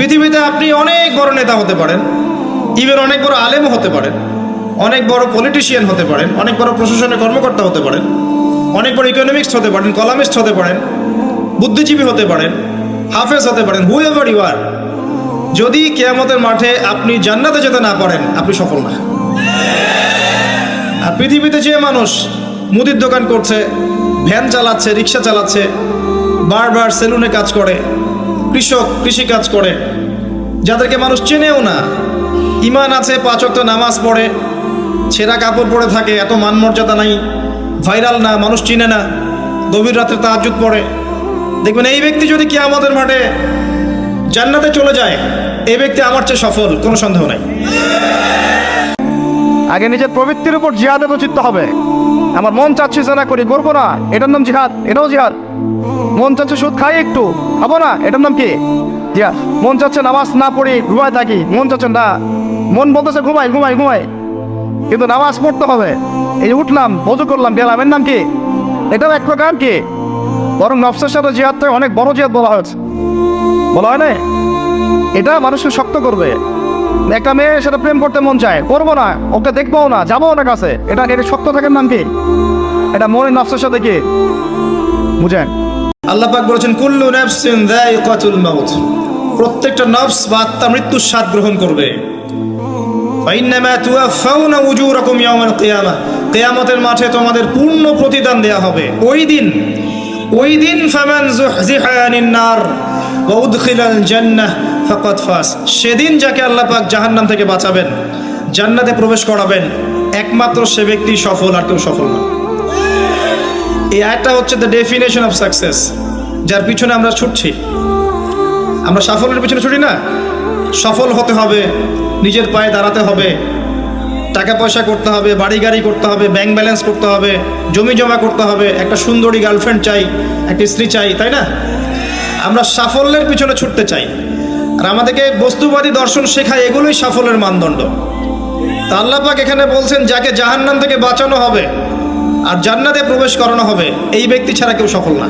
পৃথিবীতে আপনি অনেক বড় নেতা হতে পারেন। ইভেন অনেক বড় আলেমও হতে পারেন। অনেক বড় পলিটিশিয়ান হতে পারেন। অনেক বড় প্রশাসনের কর্মকর্তা হতে পারেন। অনেক বড় ইকোনমিক্স হতে পারেন কলামিস্ট হতে পারেন, বুদ্ধিজীবী হতে পারেন, হাফেজ হতে পারেন হু এভার ইউ আর যদি কেয়ামতের মাঠে আপনি জান্নাতে যেতে না পারেন, আপনি সফল না। আর পৃথিবীতে যে মানুষ মুদির দোকান করছে, ভ্যান চালাচ্ছে, রিক্সা চালাচ্ছে, বারবার সেলুনে কাজ করে কৃষক কৃষি কাজ করে। যাদেরকে মানুষ চেনেও না। ইমান আছে পাঁচক্ত নামাজ পড়ে, ছেঁড়া কাপড় পরে থাকে, এত মান মর্যাদা নাই, ভাইরাল না, মানুষ চিনে না, গভীর রাতে তাহাজুদ পড়ে। দেখবেন এই ব্যক্তি যদি কি আমাদের মাঠে জান্নাতে চলে যায়, এই ব্যক্তি আমার চেয়ে সফল, কোনো সন্দেহ নাই। আগে নিজের প্রবৃত্তির উপর জিহাদে রচিত হবে। আমার মন চাচ্ছে যে না করি করব না। এটার নাম জিহাদ, এটাও জিহাদ। মন চাচ্ছে সুদ খাই একটু, খাব না, এটার নাম কি? জিহাদ। মন চাচ্ছে নামাজ না পড়ি ঘুমায় থাকি, মন চাচ্ছে না। মন বলতেছে ঘুমাই ঘুমাই ঘুমাই। কিন্তু নামাজ পড়তে হবে। এই উঠলাম বজু করলাম, গেলাম, এর নাম কি? এটাও এক প্রকার কি? বরং নফসের সাথে জিহাদটা অনেক বড় জিহাদ বলা হয়েছে। বলা হয় না এটা মানুষকে শক্ত করবে। একটা মেয়ে সেটা প্রেম করতে মন চায়, করব না, ওকে দেখব না যাব না কাছে। এটা এটা শক্ত থাকার নাম কি? এটা মনের নফসের সাথে কি? বুঝেন। আল্লাহ পাক বলেছেন, কুল্লু নাফসিন যায়িকাতুল মাউত। প্রত্যেকটা নফস বা আত্মা মৃত্যুর স্বাদ গ্রহণ করবে। ফাইন্নামা উজুরাকুম কিয়ামা। কিয়ামতের মাঠে তোমাদের পূর্ণ প্রতিদান দেয়া হবে। ওই দিন ওই দিন ফামান যুহজিহা আনিন নার ওয়া উদখিলাল জান্নাহ। ফাকাদ ফাস। সেদিন যাকে আল্লাহ পাক জাহান্নাম থেকে বাঁচাবেন, জান্নাতে প্রবেশ করাবেন, একমাত্র সে ব্যক্তি সফল আর কেউ সফল না। এই আয়টা হচ্ছে দ্য ডেফিনেশন অফ সাকসেস যার পিছনে আমরা ছুটছি। আমরা সাফল্যের পিছনে ছুটি না। সফল হতে হবে, নিজের পায়ে দাঁড়াতে হবে, টাকা পয়সা করতে হবে, বাড়ি গাড়ি করতে হবে ব্যাংক ব্যালেন্স করতে হবে, জমি জমা করতে হবে, একটা সুন্দরী গার্লফ্রেন্ড চাই, একটা স্ত্রী চাই, তাই না? আমরা সাফল্যের পিছনে ছুটতে চাই। আর আমাদেরকে বস্তুবাদী দর্শন শেখায়, এগুলোই সাফল্যের মানদণ্ড। তা আল্লাহ পাক এখানে বলছেন, যাকে জাহান্নাম থেকে বাঁচানো হবে আর জান্নাতে প্রবেশ করানো হবে, এই ব্যক্তি ছাড়া কেউ সফল না।